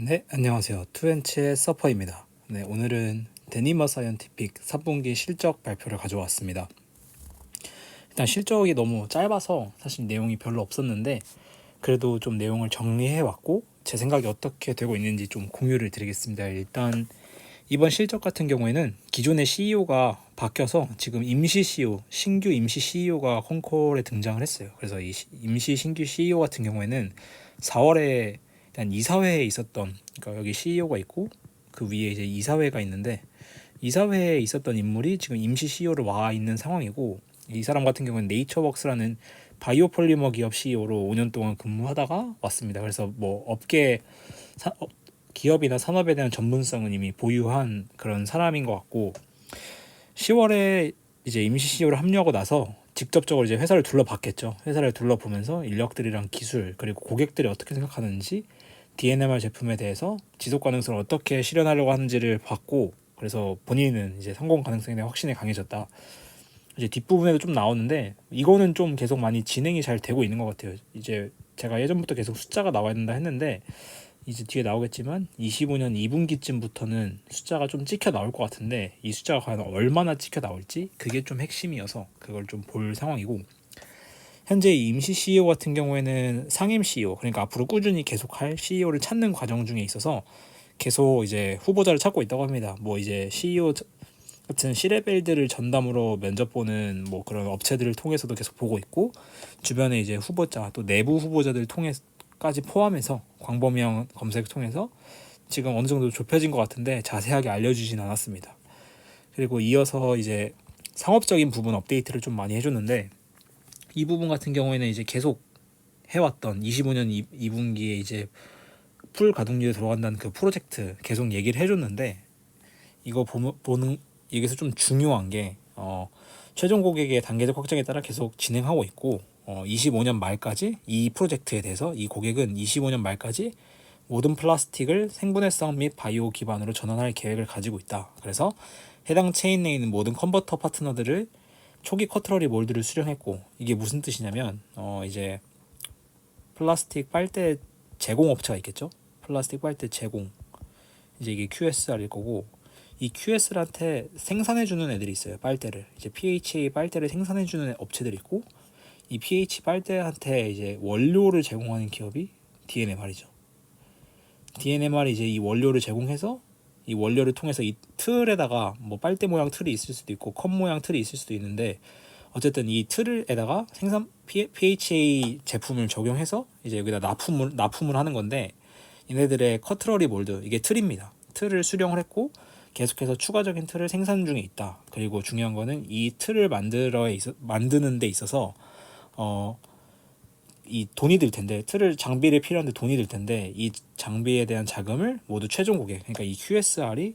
네, 안녕하세요. 투엔치의 서퍼입니다. 네, 오늘은 데니머 사이언티픽 3분기 실적 발표를 가져왔습니다. 일단 실적이 너무 짧아서 사실 내용이 별로 없었는데 그래도 좀 내용을 정리해 왔고 제 생각이 어떻게 되고 있는지 좀 공유를 드리겠습니다. 일단 이번 실적 같은 경우에는 기존의 CEO가 바뀌어서 지금 임시 CEO, 신규 임시 CEO가 콩콜에 등장을 했어요. 그래서 이 시- 임시 신규 CEO 같은 경우에는 4월에 일단 이사회에 있었던 그러니까 여기 CEO가 있고 그 위에 이제 이사회가 있는데 이사회에 있었던 인물이 지금 임시 CEO로 와 있는 상황이고 이 사람 같은 경우는 네이처웍스라는 바이오 폴리머 기업 CEO로 5년 동안 근무하다가 왔습니다. 그래서 뭐 업계 사, 업- 기업이나 산업에 대한 전문성은 이미 보유한 그런 사람인 것 같고 10월에 이제 임시 CEO를 합류하고 나서 직접적으로 이제 회사를 둘러봤겠죠. 회사를 둘러보면서 인력들이랑 기술 그리고 고객들이 어떻게 생각하는지 DNMR 제품에 대해서 지속 가능성을 어떻게 실현하려고 하는지를 봤고 그래서 본인은 이제 성공 가능성에 대한 확신이 강해졌다. 이제 뒷부분에도 좀 나오는데 이거는 좀 계속 많이 진행이 잘 되고 있는 것 같아요. 이제 제가 예전부터 계속 숫자가 나와야 된다 했는데 이제 뒤에 나오겠지만 25년 2분기쯤부터는 숫자가 좀 찍혀 나올 것 같은데 이 숫자가 과연 얼마나 찍혀 나올지 그게 좀 핵심이어서 그걸 좀 볼 상황이고 현재 이 임시 CEO 같은 경우에는 상임 CEO 그러니까 앞으로 꾸준히 계속할 CEO를 찾는 과정 중에 있어서 계속 이제 후보자를 찾고 있다고 합니다. 뭐 이제 CEO 같은 C레벨들을 전담으로 면접 보는 뭐 그런 업체들을 통해서도 계속 보고 있고 주변에 이제 후보자 또 내부 후보자들 통해까지 포함해서 광범위한 검색을 통해서 지금 어느 정도 좁혀진 것 같은데 자세하게 알려주진 않았습니다. 그리고 이어서 이제 상업적인 부분 업데이트를 좀 많이 해줬는데 이 부분 같은 경우에는 이제 계속 해왔던 25년 2, 분기에 이제 풀 가동률에 들어간다는 그 프로젝트 계속 얘기를 해줬는데 이거 보면, 보는 여기서 좀 중요한 게 어, 최종 고객의 단계적 확정에 따라 계속 진행하고 있고 어, 25년 말까지 이 프로젝트에 대해서 이 고객은 25년 말까지 모든 플라스틱을 생분해성 및 바이오 기반으로 전환할 계획을 가지고 있다. 그래서 해당 체인 내에 있는 모든 컨버터 파트너들을 초기 커트러리 몰드를 수령했고 이게 무슨 뜻이냐면 어 이제 플라스틱 빨대 제공 업체가 있겠죠. 플라스틱 빨대 제공 이제 이게 QSR일 거고 이 QSR한테 생산해 주는 애들이 있어요. 빨대를 이제 PHA 빨대를 생산해 주는 업체들이 있고 이 PH 빨대한테 이제 원료를 제공하는 기업이 DNMR이죠. DNMR이 이제 이 원료를 제공해서 이 원료를 통해서 이 틀에다가 뭐 빨대 모양 틀이 있을 수도 있고 컵 모양 틀이 있을 수도 있는데 어쨌든 이 틀에다가 생산 PHA 제품을 적용해서 이제 여기다 납품을 납품을 하는 건데 얘네들의 커트러리 몰드 이게 틀입니다. 틀을 수령을 했고 계속해서 추가적인 틀을 생산 중에 있다. 그리고 중요한 거는 이 틀을 만들어 만드는 데 있어서 어 이 돈이 들 텐데 틀을 장비를 필요한데 돈이 들 텐데 이 장비에 대한 자금을 모두 최종 고객 그러니까 이 QSR이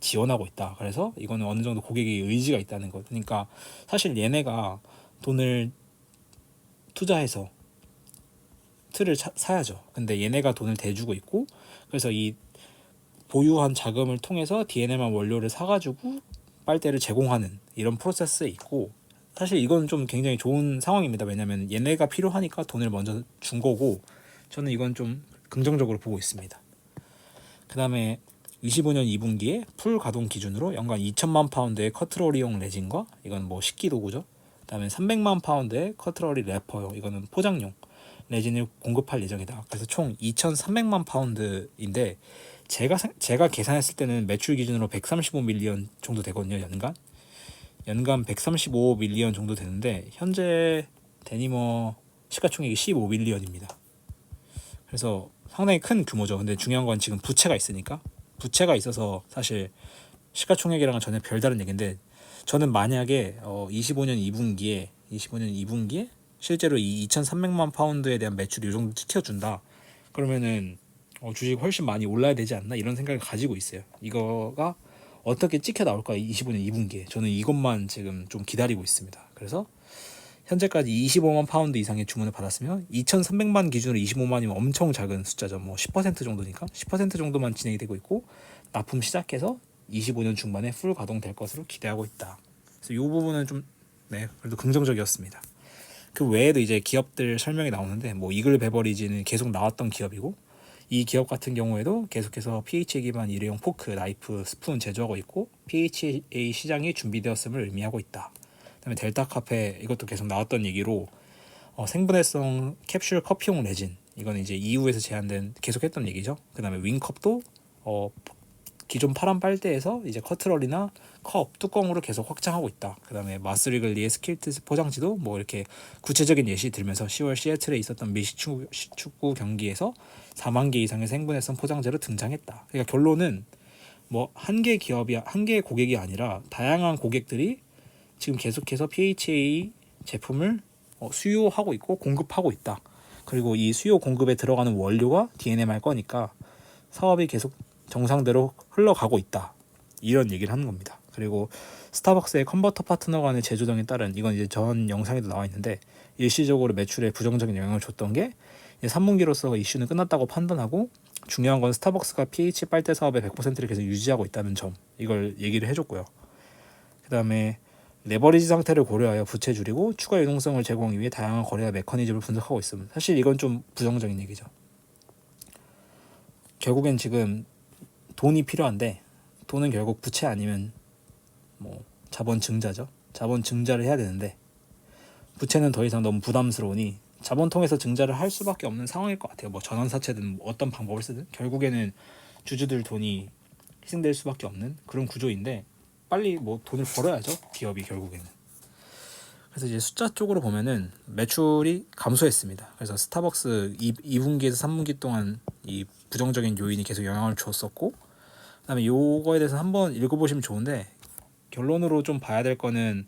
지원하고 있다. 그래서 이거는 어느 정도 고객의 의지가 있다는 것. 그러니까 사실 얘네가 돈을 투자해서 틀을 사, 사야죠. 근데 얘네가 돈을 대주고 있고 그래서 이 보유한 자금을 통해서 DNMR 원료를 사가지고 빨대를 제공하는 이런 프로세스에 있고 사실 이건 좀 굉장히 좋은 상황입니다. 왜냐하면 얘네가 필요하니까 돈을 먼저 준 거고 저는 이건 좀 긍정적으로 보고 있습니다. 그 다음에 25년 2분기에 풀 가동 기준으로 연간 2천만 파운드의 커트러리용 레진과 이건 뭐 식기 도구죠. 그다음에 300만 파운드의 커트러리 래퍼용 이거는 포장용 레진을 공급할 예정이다. 그래서 총 2,300만 파운드인데 제가 생- 제가 계산했을 때는 매출 기준으로 135 밀리언 정도 되거든요 연간. 연간 135 밀리언 정도 되는데 현재 데니머 시가총액이 15 밀리언입니다. 그래서 상당히 큰 규모죠. 근데 중요한 건 지금 부채가 있으니까 부채가 있어서 사실 시가총액이랑은 전혀 별다른 얘기인데 저는 만약에 어 25년 2분기에 25년 2분기에 실제로 이 2,300만 파운드에 대한 매출이 이 정도 찍혀준다. 그러면은 어, 주식 훨씬 많이 올라야 되지 않나 이런 생각을 가지고 있어요. 이거가 어떻게 찍혀 나올까 25년 2분기에 저는 이것만 지금 좀 기다리고 있습니다. 그래서 현재까지 25만 파운드 이상의 주문을 받았으면 2,300만 기준으로 25만이면 엄청 작은 숫자죠. 뭐 10% 정도니까 10% 정도만 진행이 되고 있고 납품 시작해서 25년 중반에 풀 가동될 것으로 기대하고 있다. 그래서 이 부분은 좀 네, 그래도 긍정적이었습니다. 그 외에도 이제 기업들 설명이 나오는데 뭐 이글 베버리지는 계속 나왔던 기업이고 이 기업 같은 경우에도 계속해서 PHA 기반 일회용 포크, 나이프, 스푼 제조하고 있고 PHA 시장이 준비되었음을 의미하고 있다. 그다음에 델타 카페 이것도 계속 나왔던 얘기로 어, 생분해성 캡슐 커피용 레진 이건 이제 EU에서 제한된 계속했던 얘기죠. 그다음에 윙컵도 어, 기존 파란 빨대에서 이제 커트러리나 컵 뚜껑으로 계속 확장하고 있다. 그 다음에 마스리글리의 스킬트 포장지도 뭐 이렇게 구체적인 예시 들면서 10월 시애틀에 있었던 미식 축구, 축구 경기에서 4만 개 이상의 생분해성 포장재로 등장했다. 그러니까 결론은 뭐 한 개 기업이 한 개의 고객이 아니라 다양한 고객들이 지금 계속해서 PHA 제품을 어, 수요하고 있고 공급하고 있다. 그리고 이 수요 공급에 들어가는 원료가 DNMR 거니까 사업이 계속 정상대로 흘러가고 있다. 이런 얘기를 하는 겁니다. 그리고 스타벅스의 컨버터 파트너 간의 제조 등에 따른 이건 이제 전 영상에도 나와 있는데 일시적으로 매출에 부정적인 영향을 줬던 게 3분기로서 이슈는 끝났다고 판단하고 중요한 건 스타벅스가 pH 빨대 사업의 100%를 계속 유지하고 있다는 점 이걸 얘기를 해줬고요. 그 다음에 레버리지 상태를 고려하여 부채 줄이고 추가 유동성을 제공하기 위해 다양한 거래와 메커니즘을 분석하고 있습니다. 사실 이건 좀 부정적인 얘기죠. 결국엔 지금 돈이 필요한데 돈은 결국 부채 아니면 뭐 자본 증자죠. 자본 증자를 해야 되는데 부채는 더 이상 너무 부담스러우니 자본 통해서 증자를 할 수밖에 없는 상황일 것 같아요. 뭐 전환사채든 뭐 어떤 방법을 쓰든 결국에는 주주들 돈이 희생될 수밖에 없는 그런 구조인데 빨리 뭐 돈을 벌어야죠. 기업이 결국에는. 그래서 이제 숫자 쪽으로 보면은 매출이 감소했습니다. 그래서 스타벅스 2, 2분기에서 3분기 동안 이 부정적인 요인이 계속 영향을 줬었고 그다음에 요거에 대해서 한번 읽어보시면 좋은데 결론으로 좀 봐야 될 거는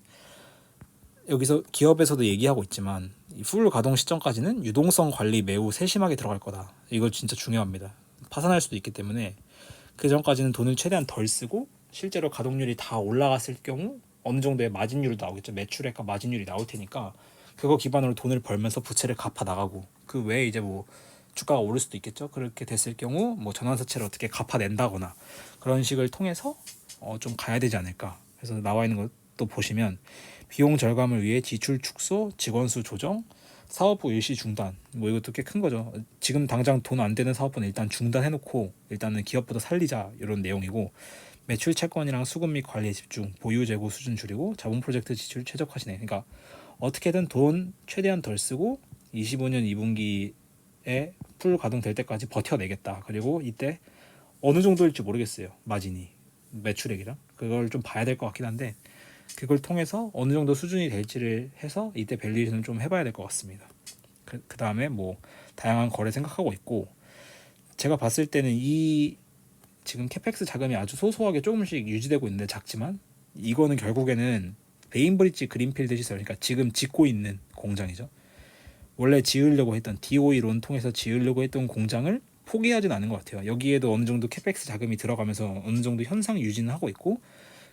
여기서 기업에서도 얘기하고 있지만 이풀 가동 시점까지는 유동성 관리 매우 세심하게 들어갈 거다. 이걸 진짜 중요합니다. 파산할 수도 있기 때문에 그 전까지는 돈을 최대한 덜 쓰고 실제로 가동률이 다 올라갔을 경우 어느 정도의 마진율도 나오겠죠. 매출액과 마진율이 나올 테니까 그거 기반으로 돈을 벌면서 부채를 갚아 나가고 그 외에 이제 뭐 주가가 오를 수도 있겠죠. 그렇게 됐을 경우 뭐 전환사채를 어떻게 갚아낸다거나 그런 식을 통해서 어, 좀 가야 되지 않을까. 그래서 나와 있는 것도 보시면 비용 절감을 위해 지출 축소, 직원 수 조정, 사업부 일시 중단. 뭐 이것도 꽤 큰 거죠. 지금 당장 돈 안 되는 사업부는 일단 중단해놓고 일단은 기업보다 살리자 이런 내용이고 매출 채권이랑 수급 및 관리에 집중, 보유 재고 수준 줄이고 자본 프로젝트 지출 최적화 진행. 그러니까 어떻게든 돈 최대한 덜 쓰고 25년 2분기에 풀 가동될 때까지 버텨내겠다. 그리고 이때 어느 정도일지 모르겠어요. 마진이 매출액이랑 그걸 좀 봐야 될 것 같긴 한데 그걸 통해서 어느 정도 수준이 될지를 해서 이때 밸류에이션을 좀 해봐야 될 것 같습니다. 그, 그 다음에 뭐 다양한 거래 생각하고 있고 제가 봤을 때는 이 지금 캐펙스 자금이 아주 소소하게 조금씩 유지되고 있는데 작지만 이거는 결국에는 베인브리지 그린필드 시설 그러니까 지금 짓고 있는 공장이죠. 원래 지으려고 했던 DOE 론 통해서 지으려고 했던 공장을 포기하진 않은 것 같아요. 여기에도 어느 정도 캐펙스 자금이 들어가면서 어느 정도 현상 유지는 하고 있고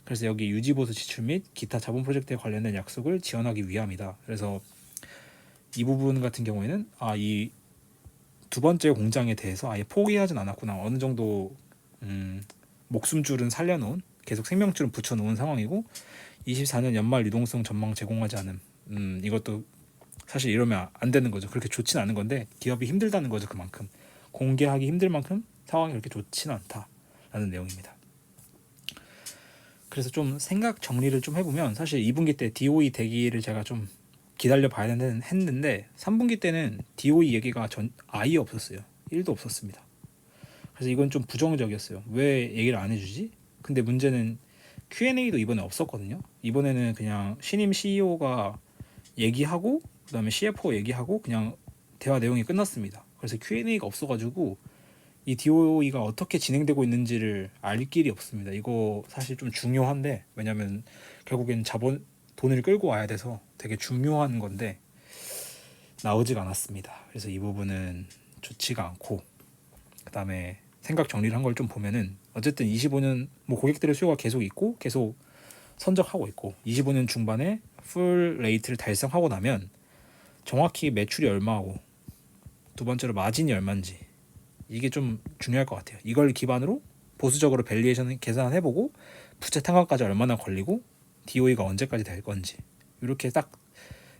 그래서 여기 유지보수 지출 및 기타 자본 프로젝트에 관련된 약속을 지원하기 위함이다. 그래서 이 부분 같은 경우에는 아 이 두 번째 공장에 대해서 아예 포기하진 않았구나. 어느 정도 음, 목숨줄은 살려놓은 계속 생명줄은 붙여놓은 상황이고 24년 연말 유동성 전망 제공하지 않음. 음, 이것도 사실 이러면 안 되는 거죠. 그렇게 좋진 않은 건데 기업이 힘들다는 거죠. 그만큼 공개하기 힘들 만큼 상황이 그렇게 좋지는 않다라는 내용입니다. 그래서 좀 생각 정리를 좀 해보면 사실 2분기 때 DOE 대기를 제가 좀 기다려 봐야 되는 했는데 3분기 때는 DOE 얘기가 전 아예 없었어요. 1도 없었습니다. 그래서 이건 좀 부정적이었어요. 왜 얘기를 안 해주지? 근데 문제는 Q&A도 이번에 없었거든요. 이번에는 그냥 신임 CEO가 얘기하고 그다음에 CFO 얘기하고 그냥 대화 내용이 끝났습니다. 그래서 Q&A가 없어가지고 이 DOE가 어떻게 진행되고 있는지를 알 길이 없습니다. 이거 사실 좀 중요한데 왜냐하면 결국엔 자본 돈을 끌고 와야 돼서 되게 중요한 건데 나오지가 않았습니다. 그래서 이 부분은 좋지가 않고 그다음에 생각 정리를 한 걸 좀 보면은 어쨌든 25년 뭐 고객들의 수요가 계속 있고 계속 선적하고 있고 25년 중반에 풀 레이트를 달성하고 나면 정확히 매출이 얼마고 두 번째로 마진이 얼마인지 이게 좀 중요할 것 같아요. 이걸 기반으로 보수적으로 밸리에이션 계산해 보고 부채 탄광까지 얼마나 걸리고 DOE가 언제까지 될 건지 이렇게 딱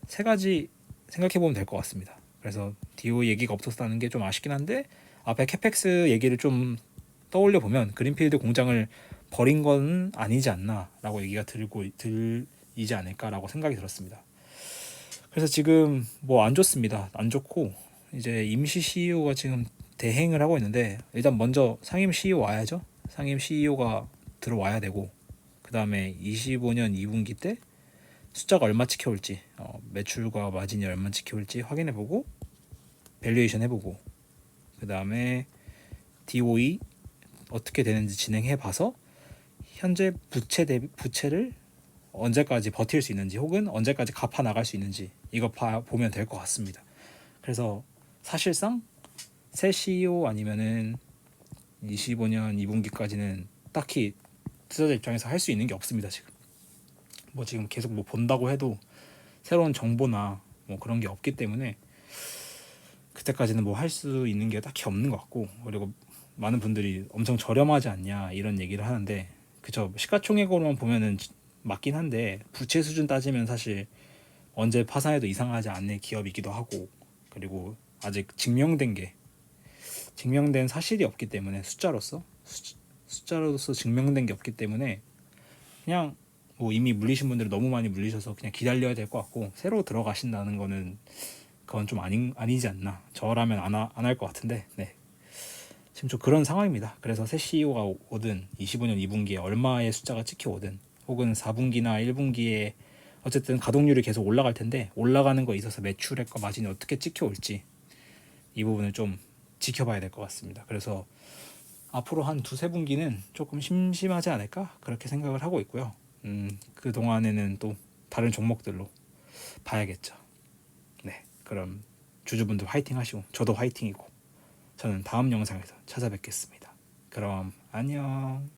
세 가지 생각해 보면 될 것 같습니다. 그래서 DOE 얘기가 없었다는 게 좀 아쉽긴 한데 앞에 캐펙스 얘기를 좀 떠올려 보면 그린필드 공장을 버린 건 아니지 않나라고 얘기가 들고 들이지 않을까라고 생각이 들었습니다. 그래서 지금 뭐 안 좋습니다. 안 좋고 이제 임시 CEO가 지금 대행을 하고 있는데 일단 먼저 상임 CEO 와야죠. 상임 CEO가 들어와야 되고 그 다음에 25년 2분기 때 숫자가 얼마 지켜올지 어, 매출과 마진이 얼마 지켜올지 확인해보고 밸류에이션 해보고 그 다음에 DOE 어떻게 되는지 진행해 봐서 현재 부채 대비 부채를 언제까지 버틸 수 있는지 혹은 언제까지 갚아 나갈 수 있는지 이거 봐, 보면 될 것 같습니다. 그래서 사실상 새 CEO 아니면은 25년 2분기까지는 딱히 투자자 입장에서 할 수 있는 게 없습니다 지금. 뭐 지금 계속 뭐 본다고 해도 새로운 정보나 뭐 그런 게 없기 때문에 그때까지는 뭐 할 수 있는 게 딱히 없는 것 같고 그리고 많은 분들이 엄청 저렴하지 않냐 이런 얘기를 하는데 그저 시가총액으로만 보면은 맞긴 한데 부채 수준 따지면 사실 언제 파산해도 이상하지 않는 기업이기도 하고 그리고 아직 증명된 게 증명된 사실이 없기 때문에 숫자로서 숫- 숫자로서 증명된 게 없기 때문에 그냥 뭐 이미 물리신 분들이 너무 많이 물리셔서 그냥 기다려야 될 것 같고 새로 들어가신다는 거는 그건 좀 아닌 아니지 않나 저라면 안할 것 같은데 네 지금 좀 그런 상황입니다. 그래서 새 CEO가 오든 25년 2분기에 얼마의 숫자가 찍혀오든 혹은 4분기나 1분기에 어쨌든 가동률이 계속 올라갈 텐데 올라가는 거에 있어서 매출액과 마진이 어떻게 찍혀올지 이 부분을 좀 지켜봐야 될 것 같습니다. 그래서 앞으로 한 두세 분기는 조금 심심하지 않을까 그렇게 생각을 하고 있고요. 음, 그 동안에는 또 다른 종목들로 봐야겠죠. 네, 그럼 주주분들 화이팅 하시고 저도 화이팅이고 저는 다음 영상에서 찾아뵙겠습니다. 그럼 안녕.